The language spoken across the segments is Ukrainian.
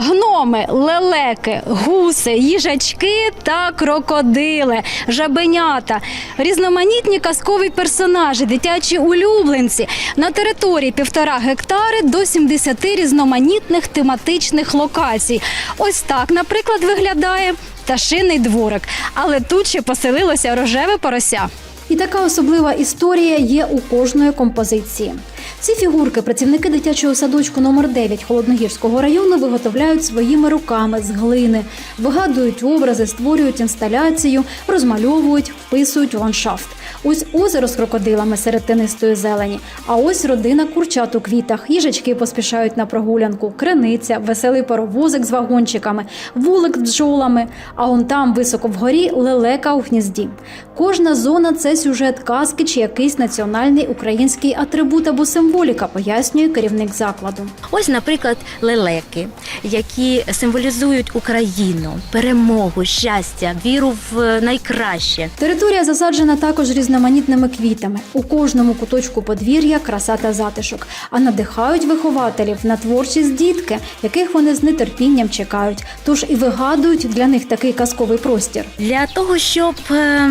Гноми, лелеки, гуси, їжачки та крокодили, жабенята, різноманітні казкові персонажі, дитячі улюбленці. На території півтора гектари до 70 різноманітних тематичних локацій. Ось так, наприклад, виглядає пташиний дворик. Але тут ще поселилося рожеве порося. І така особлива історія є у кожної композиції. Ці фігурки працівники дитячого садочку номер 9 Холодногірського району виготовляють своїми руками з глини, вигадують образи, створюють інсталяцію, розмальовують, вписують ландшафт. Ось озеро з крокодилами серед тенистої зелені. А ось родина курчат у квітах. Їжачки поспішають на прогулянку, криниця, веселий паровозик з вагончиками, вулик з бджолами. А он там, високо вгорі, лелека у гнізді. Кожна зона це сюжет казки чи якийсь національний український атрибут або символіка, пояснює керівник закладу. Ось, наприклад, лелеки, які символізують Україну, перемогу, щастя, віру в найкраще. Територія засаджена також різноманітними квітами. У кожному куточку подвір'я краса та затишок, а надихають вихователів на творчість дітки, яких вони з нетерпінням чекають. Тож і вигадують для них такий казковий простір. Для того, щоб е,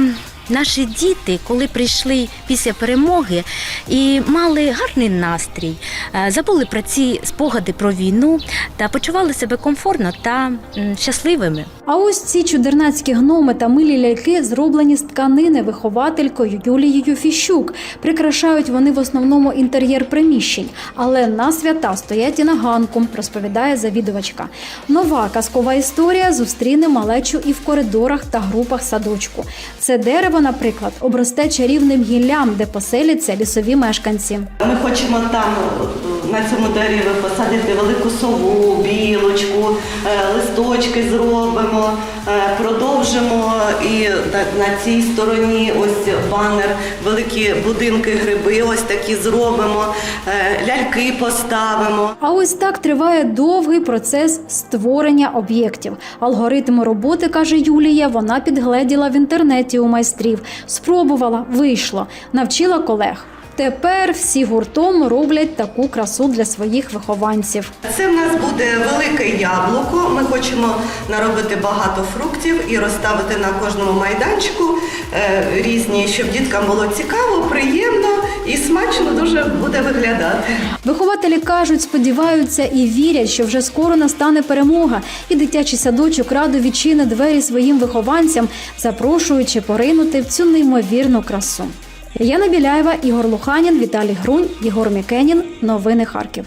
наші діти, коли прийшли після перемоги і мали гарний настрій, забули про ці спогади про війну та почували себе комфортно та щасливими. А ось ці чудернацькі гноми та милі ляльки зроблені з тканини вихователькою Юлією Фіщук. Прикрашають вони в основному інтер'єр приміщень, але на свята стоять і на ганку, розповідає завідувачка. Нова казкова історія зустріне малечу і в коридорах та групах садочку. Це дерево, наприклад, обросте чарівним гіллям, де поселяться лісові мешканці. Ми хочемо там е, на цьому дереві посадити велику сову, білочку, е, листочки зробимо, е, продовжимо і на, на цій стороні ось банер, великі будинки, гриби, ось такі зробимо, е, ляльки поставимо. А ось так триває довгий процес створення об'єктів. Алгоритм роботи, каже Юлія, вона підгледіла в інтернеті у майстрів, спробувала, вийшло, навчила колег. Тепер всі гуртом роблять таку красу для своїх вихованців. Це в нас буде велике яблуко. Ми хочемо наробити багато фруктів і розставити на кожному майданчику е, різні, щоб діткам було цікаво, приємно і смачно дуже буде виглядати. Вихователі кажуть, сподіваються і вірять, що вже скоро настане перемога, і дитячий садочок радо відчине двері своїм вихованцям, запрошуючи поринути в цю неймовірну красу. Яна Біляєва, Ігор Луханін, Віталій Грунь, Єгор Мікенін. Новини Харків.